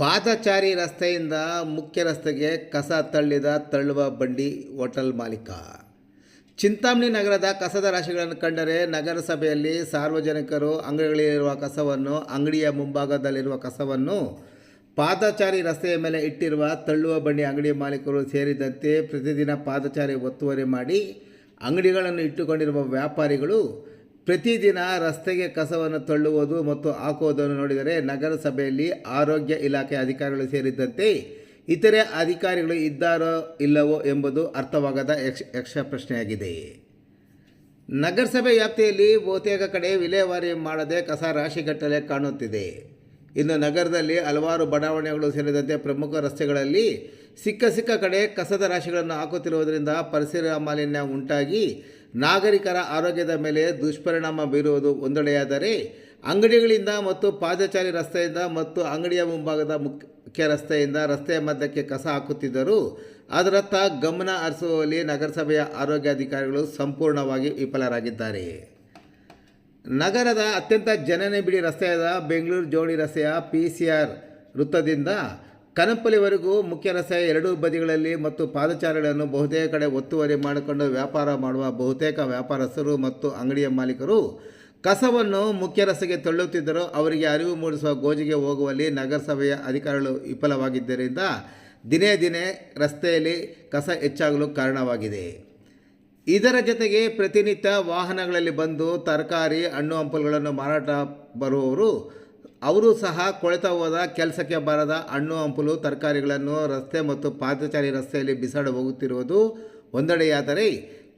ಪಾದಚಾರಿ ರಸ್ತೆಯಿಂದ ಮುಖ್ಯ ರಸ್ತೆಗೆ ಕಸ ತಳ್ಳಿದ ತಳ್ಳುವ ಬಂಡಿ ಹೋಟೆಲ್ ಮಾಲೀಕ. ಚಿಂತಾಮಣಿ ನಗರದ ಕಸದ ರಾಶಿಗಳನ್ನು ಕಂಡರೆ ನಗರಸಭೆಯಲ್ಲಿ ಸಾರ್ವಜನಿಕರು ಅಂಗಡಿಗಳಲ್ಲಿರುವ ಕಸವನ್ನು, ಅಂಗಡಿಯ ಮುಂಭಾಗದಲ್ಲಿರುವ ಕಸವನ್ನು ಪಾದಚಾರಿ ರಸ್ತೆಯ ಮೇಲೆ ಇಟ್ಟಿರುವ ತಳ್ಳುವ ಬಂಡಿ ಅಂಗಡಿ ಮಾಲೀಕರು ಸೇರಿದಂತೆ ಪ್ರತಿದಿನ ಪಾದಚಾರಿ ಒತ್ತುವರಿ ಮಾಡಿ ಅಂಗಡಿಗಳನ್ನು ಇಟ್ಟುಕೊಂಡಿರುವ ವ್ಯಾಪಾರಿಗಳು ಪ್ರತಿದಿನ ರಸ್ತೆಗೆ ಕಸವನ್ನು ತಳ್ಳುವುದು ಮತ್ತು ಹಾಕುವುದನ್ನು ನೋಡಿದರೆ ನಗರಸಭೆಯಲ್ಲಿ ಆರೋಗ್ಯ ಇಲಾಖೆ ಅಧಿಕಾರಿಗಳು ಸೇರಿದಂತೆ ಇತರೆ ಅಧಿಕಾರಿಗಳು ಇದ್ದಾರೋ ಇಲ್ಲವೋ ಎಂಬುದು ಅರ್ಥವಾಗದ ಯಕ್ಷ ಯಕ್ಷ ಪ್ರಶ್ನೆಯಾಗಿದೆ. ನಗರಸಭೆ ವ್ಯಾಪ್ತಿಯಲ್ಲಿ ಬಹುತೇಕ ಕಡೆ ವಿಲೇವಾರಿ ಮಾಡದೆ ಕಸ ರಾಶಿಗಟ್ಟಲೆ ಕಾಣುತ್ತಿದೆ. ಇನ್ನು ನಗರದಲ್ಲಿ ಹಲವಾರು ಬಡಾವಣೆಗಳು ಸೇರಿದಂತೆ ಪ್ರಮುಖ ರಸ್ತೆಗಳಲ್ಲಿ ಸಿಕ್ಕ ಸಿಕ್ಕ ಕಡೆ ಕಸದ ರಾಶಿಗಳನ್ನು ಹಾಕುತ್ತಿರುವುದರಿಂದ ಪರಿಸರ ಮಾಲಿನ್ಯ ಉಂಟಾಗಿ ನಾಗರಿಕರ ಆರೋಗ್ಯದ ಮೇಲೆ ದುಷ್ಪರಿಣಾಮ ಬೀರುವುದು ಒಂದೆಡೆಯಾದರೆ ಅಂಗಡಿಗಳಿಂದ ಮತ್ತು ಪಾದಚಾರಿ ರಸ್ತೆಯಿಂದ ಮತ್ತು ಅಂಗಡಿಯ ಮುಂಭಾಗದ ಮುಖ್ಯ ರಸ್ತೆಯಿಂದ ರಸ್ತೆಯ ಮಧ್ಯಕ್ಕೆ ಕಸ ಹಾಕುತ್ತಿದ್ದರು ಅದರತ್ತ ಗಮನ ಹರಿಸುವಲ್ಲಿ ನಗರಸಭೆಯ ಆರೋಗ್ಯಾಧಿಕಾರಿಗಳು ಸಂಪೂರ್ಣವಾಗಿ ವಿಫಲರಾಗಿದ್ದಾರೆ. ನಗರದ ಅತ್ಯಂತ ಜನನಿಬಿಡಿ ರಸ್ತೆಯಾದ ಬೆಂಗಳೂರು ಜೋಡಿ ರಸ್ತೆಯ ಪಿ ಸಿ ಆರ್ ವೃತ್ತದಿಂದ ಕನಪಲ್ಲಿವರೆಗೂ ಮುಖ್ಯ ರಸ್ತೆಯ ಎರಡೂ ಬದಿಗಳಲ್ಲಿ ಮತ್ತು ಪಾದಚಾರಿಗಳನ್ನು ಬಹುತೇಕ ಕಡೆ ಒತ್ತುವರಿ ಮಾಡಿಕೊಂಡು ವ್ಯಾಪಾರ ಮಾಡುವ ಬಹುತೇಕ ವ್ಯಾಪಾರಸ್ಥರು ಮತ್ತು ಅಂಗಡಿಯ ಮಾಲೀಕರು. ಕಸವನ್ನು ಮುಖ್ಯ ರಸ್ತೆಗೆ ತಳ್ಳುತ್ತಿದ್ದರೂ ಅವರಿಗೆ ಅರಿವು ಮೂಡಿಸುವ ಗೋಜಿಗೆ ಹೋಗುವಲ್ಲಿ ನಗರಸಭೆಯ ಅಧಿಕಾರಿಗಳು ವಿಫಲವಾಗಿದ್ದರಿಂದ ದಿನೇ ದಿನೇ ರಸ್ತೆಯಲ್ಲಿ ಕಸ ಹೆಚ್ಚಾಗಲು ಕಾರಣವಾಗಿದೆ. ಇದರ ಜೊತೆಗೆ ಪ್ರತಿನಿತ್ಯ ವಾಹನಗಳಲ್ಲಿ ಬಂದು ತರಕಾರಿ, ಹಣ್ಣು, ಹಂಪಲುಗಳನ್ನು ಮಾರಾಟ ಬರುವವರು ಅವರು ಸಹ ಕೊಳೆತ ಹೋದ ಕೆಲಸಕ್ಕೆ ಬಾರದ ಹಣ್ಣು, ಹಂಪಲು, ತರಕಾರಿಗಳನ್ನು ರಸ್ತೆ ಮತ್ತು ಪಾದಚಾರಿ ರಸ್ತೆಯಲ್ಲಿ ಬಿಸಾಡು ಹೋಗುತ್ತಿರುವುದು ಒಂದೆಡೆಯಾದರೆ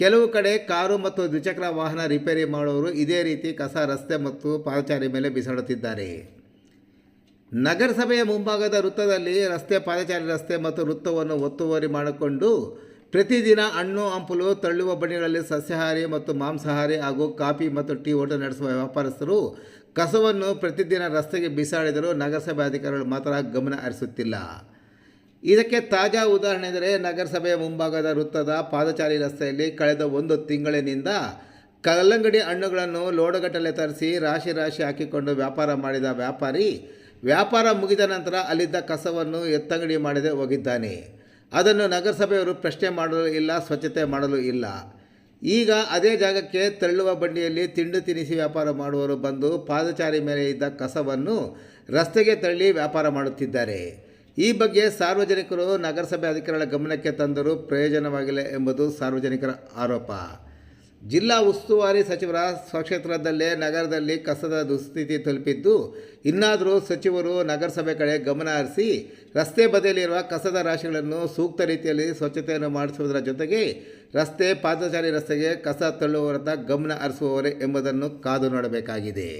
ಕೆಲವು ಕಡೆ ಕಾರು ಮತ್ತು ದ್ವಿಚಕ್ರ ವಾಹನ ರಿಪೇರಿ ಮಾಡುವವರು ಇದೇ ರೀತಿ ಕಸ, ರಸ್ತೆ ಮತ್ತು ಪಾದಚಾರಿ ಮೇಲೆ ಬಿಸಾಡುತ್ತಿದ್ದಾರೆ. ನಗರಸಭೆಯ ಮುಂಭಾಗದ ವೃತ್ತದಲ್ಲಿ ರಸ್ತೆ, ಪಾದಚಾರಿ ರಸ್ತೆ ಮತ್ತು ವೃತ್ತವನ್ನು ಒತ್ತುವರಿ ಮಾಡಿಕೊಂಡು ಪ್ರತಿದಿನ ಹಣ್ಣು, ಹಂಪಲು, ತಳ್ಳುವ ಬಣ್ಣಗಳಲ್ಲಿ ಸಸ್ಯಾಹಾರಿ ಮತ್ತು ಮಾಂಸಾಹಾರಿ ಹಾಗೂ ಕಾಫಿ ಮತ್ತು ಟೀ ಓಟ ನಡೆಸುವ ವ್ಯಾಪಾರಸ್ಥರು ಕಸವನ್ನು ಪ್ರತಿದಿನ ರಸ್ತೆಗೆ ಬಿಸಾಡಿದರೂ ನಗರಸಭೆ ಅಧಿಕಾರಿಗಳು ಮಾತ್ರ ಗಮನ ಹರಿಸುತ್ತಿಲ್ಲ. ಇದಕ್ಕೆ ತಾಜಾ ಉದಾಹರಣೆ ಎಂದರೆ ನಗರಸಭೆಯ ಮುಂಭಾಗದ ವೃತ್ತದ ಪಾದಚಾರಿ ರಸ್ತೆಯಲ್ಲಿ ಕಳೆದ ಒಂದು ತಿಂಗಳಿನಿಂದ ಕಲ್ಲಂಗಡಿ ಹಣ್ಣುಗಳನ್ನು ಲೋಡಗಟ್ಟಲೆ ತರಿಸಿ ರಾಶಿ ರಾಶಿ ಹಾಕಿಕೊಂಡು ವ್ಯಾಪಾರ ಮಾಡಿದ ವ್ಯಾಪಾರಿ ವ್ಯಾಪಾರ ಮುಗಿದ ನಂತರ ಅಲ್ಲಿದ್ದ ಕಸವನ್ನು ಎತ್ತಂಗಡಿ ಮಾಡದೆ ಹೋಗಿದ್ದಾನೆ. ಅದನ್ನು ನಗರಸಭೆಯವರು ಪ್ರಶ್ನೆ ಮಾಡಲು ಇಲ್ಲ, ಸ್ವಚ್ಛತೆ ಮಾಡಲು ಇಲ್ಲ. ಈಗ ಅದೇ ಜಾಗಕ್ಕೆ ತಳ್ಳುವ ಬಂಡಿಯಲ್ಲಿ ತಿಂಡಿ ತಿನಿಸಿ ವ್ಯಾಪಾರ ಮಾಡುವವರು ಬಂದು ಪಾದಚಾರಿ ಮೇಲೆ ಇದ್ದ ಕಸವನ್ನು ರಸ್ತೆಗೆ ತಳ್ಳಿ ವ್ಯಾಪಾರ ಮಾಡುತ್ತಿದ್ದಾರೆ. ಈ ಬಗ್ಗೆ ಸಾರ್ವಜನಿಕರು ನಗರಸಭೆ ಅಧಿಕಾರಿಗಳ ಗಮನಕ್ಕೆ ತಂದರೂ ಪ್ರಯೋಜನವಾಗಿಲ್ಲ ಎಂಬುದು ಸಾರ್ವಜನಿಕರ ಆರೋಪ. ಜಿಲ್ಲಾ ಉಸ್ತುವಾರಿ ಸಚಿವರ ಸ್ವಕ್ಷೇತ್ರದಲ್ಲೇ ನಗರದಲ್ಲಿ ಕಸದ ದುಸ್ಥಿತಿ ತಲುಪಿದ್ದು, ಇನ್ನಾದರೂ ಸಚಿವರು ನಗರಸಭೆ ಕಡೆ ಗಮನ ಹರಿಸಿ ರಸ್ತೆ ಬದಿಯಲ್ಲಿರುವ ಕಸದ ರಾಶಿಗಳನ್ನು ಸೂಕ್ತ ರೀತಿಯಲ್ಲಿ ಸ್ವಚ್ಛತೆಯನ್ನು ಮಾಡಿಸುವುದರ ಜೊತೆಗೆ ರಸ್ತೆ ಪಾದಚಾರಿ ರಸ್ತೆಗೆ ಕಸ ತಳ್ಳುವವರತ್ತ ಗಮನ ಹರಿಸುವವರೇ ಎಂಬುದನ್ನು ಕಾದು ನೋಡಬೇಕಾಗಿದೆ.